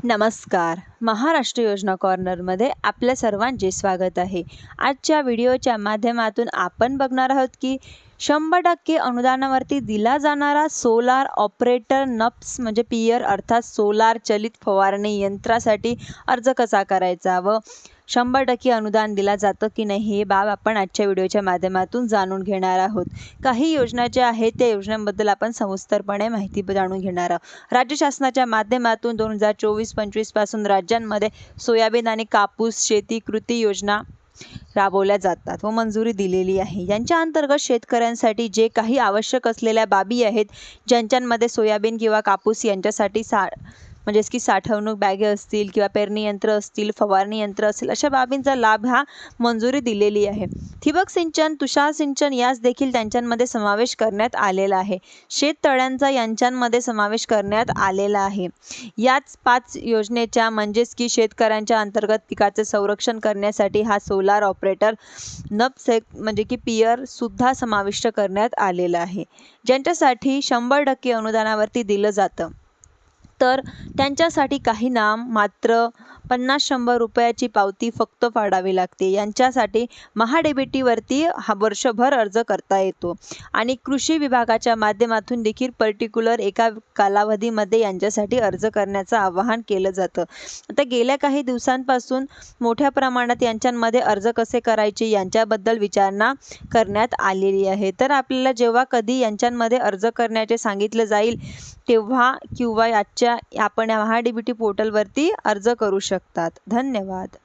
नमस्कार. महाराष्ट्र योजना कॉर्नरमध्ये आपल्या सर्वांचे स्वागत आहे. आजच्या व्हिडिओच्या माध्यमातून आपण बघणार आहोत की शंभर टक्के अनुदानावरती दिला जाणारा सोलार ऑपरेटर नप्स म्हणजे पियर अर्थात सोलार चलित फवारणी यंत्रासाठी अर्ज कसा करायचा व शंभर टक्के अनुदान दिला जातं की नाही हे बाब आपण आजच्या व्हिडिओच्या माध्यमातून जाणून घेणार आहोत. काही योजना ज्या आहेत त्या योजनांबद्दल आपण सविस्तरपणे माहिती जाणून घेणार आहोत. राज्य शासनाच्या माध्यमातून दोन हजार चोवीस पंचवीसपासून राज्यांमध्ये सोयाबीन आणि कापूस शेती कृती योजना राबवल्या जातात व मंजुरी दिलेली आहे. यांच्या अंतर्गत शेतकऱ्यांसाठी जे काही आवश्यक असलेल्या बाबी आहेत ज्यांच्यामध्ये सोयाबीन किंवा कापूस यांच्यासाठी सा म्हणजेच की साठवणूक बॅगे असतील किंवा पेरणी यंत्र असतील फवारणी यंत्र असेल अशा बाबींचा लाभ हा मंजुरी दिलेली आहे. ठिबक सिंचन तुषार सिंचन यास देखील त्यांच्यामध्ये समावेश करण्यात आलेला आहे. शेततळ्यांचा यांच्यामध्ये समावेश करण्यात आलेला आहे. याच पाच योजनेच्या म्हणजेच की शेतकऱ्यांच्या अंतर्गत पिकाचे संरक्षण करण्यासाठी हा सोलार ऑपरेटर नपसेक म्हणजे की पियर सुद्धा समाविष्ट करण्यात आलेला आहे. ज्यांच्यासाठी शंभर टक्के अनुदानावरती दिलं जातं. तर त्यांच्यासाठी काही नाम मात्र पन्नास शंभर रुपयाची पावती फक्त फाडावी लागते. यांच्यासाठी महाडेबिटीवरती हा वर्षभर अर्ज करता येतो. आणि कृषी विभागाच्या माध्यमातून देखील पर्टिक्युलर एका कालावधीमध्ये यांच्यासाठी अर्ज करण्याचं आवाहन केलं जातं. आता गेल्या काही दिवसांपासून मोठ्या प्रमाणात यांच्यामध्ये अर्ज कसे करायचे यांच्याबद्दल विचारणा करण्यात आलेली आहे. तर आपल्याला जेव्हा कधी यांच्यामध्ये अर्ज करण्याचे सांगितलं जाईल तेव्हा किंवा याच्या आपण या पोर्टलवरती अर्ज करू शकतो. शकतात. धन्यवाद.